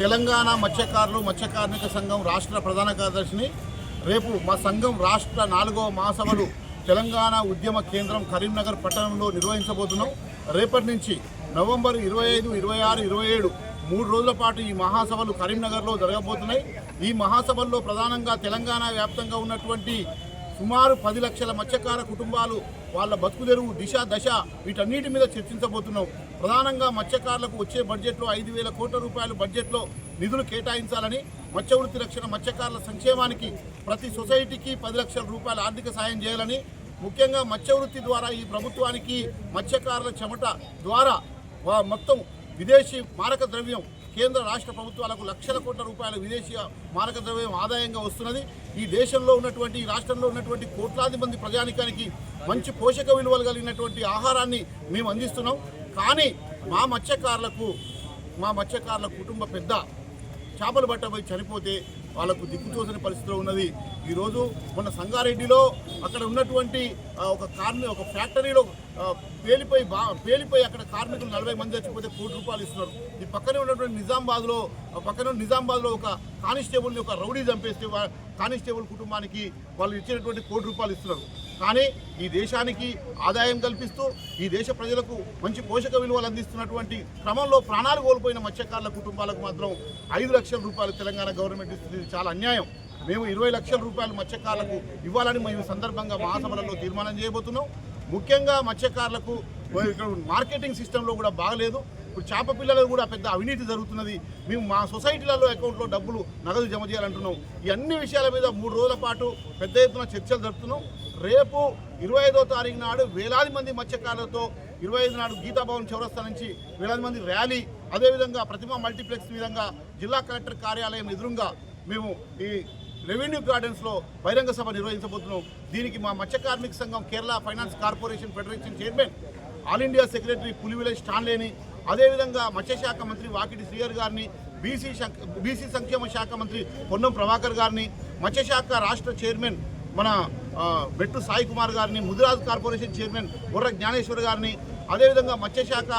తెలంగాణ మత్స్యకారులు మత్స్య కార్మిక సంఘం రాష్ట్ర ప్రధాన కార్యదర్శిని రేపు మా సంఘం రాష్ట్ర నాలుగవ మహాసభలు తెలంగాణ ఉద్యమ కేంద్రం కరీంనగర్ పట్టణంలో నిర్వహించబోతున్నాం. రేపటి నుంచి నవంబర్ ఇరవై ఐదు ఇరవై ఆరు ఇరవై ఏడు మూడు రోజుల పాటు ఈ మహాసభలు కరీంనగర్లో జరగబోతున్నాయి. ఈ మహాసభల్లో ప్రధానంగా తెలంగాణ వ్యాప్తంగా ఉన్నటువంటి సుమారు పది లక్షల మత్స్యకార కుటుంబాలు వాళ్ళ బతుకుదెరువు దిశ దశ వీటన్నిటి మీద చర్చించబోతున్నాం. ప్రధానంగా మత్స్యకారులకు వచ్చే బడ్జెట్లో ఐదు వేల కోట్ల రూపాయల బడ్జెట్లో నిధులు కేటాయించాలని మత్స్య వృత్తి రక్షణ మత్స్యకారుల సంక్షేమానికి ప్రతి సొసైటీకి పది లక్షల రూపాయల ఆర్థిక సాయం చేయాలని ముఖ్యంగా మత్స్య వృత్తి ద్వారా ఈ ప్రభుత్వానికి మత్స్యకారుల చెమట ద్వారా మొత్తం విదేశీ మారక ద్రవ్యం కేంద్ర రాష్ట్ర ప్రభుత్వాలకు లక్షల కోట్ల రూపాయల విదేశీ మారకద్రవ్యం ఆదాయంగా వస్తున్నది. ఈ దేశంలో ఉన్నటువంటి ఈ రాష్ట్రంలో ఉన్నటువంటి కోట్లాది మంది ప్రజానికానికి మంచి పోషక విలువలు కలిగినటువంటి ఆహారాన్ని మేము అందిస్తున్నాం. కానీ మా మత్స్యకారులకు మా మత్స్యకారుల కుటుంబ పెద్ద చేపలు పట్టబోయి చనిపోతే వాళ్ళకు దిక్కుతోసిన పరిస్థితిలో ఉన్నది. ఈరోజు మన సంగారెడ్డిలో అక్కడ ఉన్నటువంటి ఒక కార్మి ఒక ఫ్యాక్టరీలో పేలిపోయి బా పేలిపోయి అక్కడ కార్మికులు నలభై మంది చచ్చిపోతే కోటి రూపాయలు ఇస్తున్నారు. ఈ పక్కనే ఉన్నటువంటి నిజామాబాద్లో ఆ పక్కన నిజామాబాద్లో ఒక కానిస్టేబుల్ని ఒక రౌడీ చంపేస్తే కానిస్టేబుల్ కుటుంబానికి వాళ్ళు ఇచ్చినటువంటి కోటి రూపాయలు ఇస్తున్నారు. కానీ ఈ దేశానికి ఆదాయం కల్పిస్తూ ఈ దేశ ప్రజలకు మంచి పోషక విలువలు అందిస్తున్నటువంటి క్రమంలో ప్రాణాలు కోల్పోయిన మత్స్యకారుల కుటుంబాలకు మాత్రం ఐదు లక్షల రూపాయలు తెలంగాణ గవర్నమెంట్ ఇస్తుంది. చాలా అన్యాయం. మేము ఇరవై లక్షల రూపాయలు మత్స్యకారులకు ఇవ్వాలని మేము సందర్భంగా మహాసభలలో తీర్మానం చేయబోతున్నాం. ముఖ్యంగా మత్స్యకారులకు ఇక్కడ మార్కెటింగ్ సిస్టంలో కూడా బాగలేదు. ఇప్పుడు చేప పిల్లలకు కూడా పెద్ద అవినీతి జరుగుతున్నది. మేము మా సొసైటీలలో అకౌంట్లో డబ్బులు నగదు జమ చేయాలంటున్నాం. ఈ అన్ని విషయాల మీద మూడు రోజుల పాటు పెద్ద ఎత్తున చర్చలు జరుపుతున్నాం. రేపు ఇరవై ఐదో తారీఖు నాడు వేలాది మంది మత్స్యకారులతో ఇరవై ఐదు నాడు గీతాభవన్ చౌరస్తా నుంచి వేలాది మంది ర్యాలీ అదేవిధంగా ప్రతిమ మల్టీప్లెక్స్ విధంగా జిల్లా కలెక్టర్ కార్యాలయం ఎదురుగా మేము ఈ రెవెన్యూ గార్డెన్స్లో బహిరంగ సభ నిర్వహించబోతున్నాం. దీనికి మా మత్స్య కార్మిక సంఘం Kerala finance corporation federation chairman all India secretary Pulivile స్టాన్లేని అదేవిధంగా మత్స్యశాఖ మంత్రి వాకిటి శ్రీయర్ గారిని బీసీ బీసీ సంక్షేమ శాఖ మంత్రి పొన్నం ప్రభాకర్ గారిని మత్స్యశాఖ రాష్ట్ర చైర్మన్ మన బెట్టు సాయి కుమార్ గారిని ముదిరాజ్ కార్పొరేషన్ చైర్మన్ బుర్ర జ్ఞానేశ్వర్ గారిని అదేవిధంగా మత్స్యశాఖ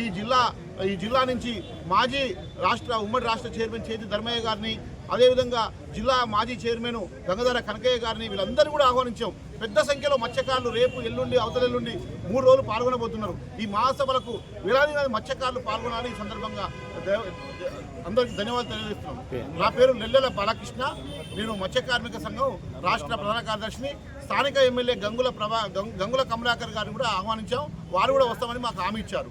ఈ జిల్లా ఈ జిల్లా నుంచి మాజీ రాష్ట్ర ఉమ్మడి రాష్ట్ర చైర్మన్ చేతి ధర్మయ్య గారిని అదేవిధంగా జిల్లా మాజీ చైర్మన్ గంగధర కనకయ్య గారిని వీళ్ళందరూ కూడా ఆహ్వానించాం. పెద్ద సంఖ్యలో మత్స్యకారులు రేపు ఎల్లుండి అవతల ఎల్లుండి మూడు రోజులు పాల్గొనబోతున్నారు. ఈ మహాసభలకు వేలాది మంది మత్స్యకారులు పాల్గొనాలి ఈ సందర్భంగా అందరికీ ధన్యవాదాలు తెలియజేస్తున్నాం. నా పేరు నెల్లెల బాలకృష్ణ. నేను మత్స్య కార్మిక సంఘం రాష్ట్ర ప్రధాన కార్యదర్శిని. స్థానిక ఎమ్మెల్యే గంగుల ప్రభా గంగుల కమలాకర్ గారిని కూడా ఆహ్వానించాం. వారు కూడా వస్తామని మాకు హామీ ఇచ్చారు.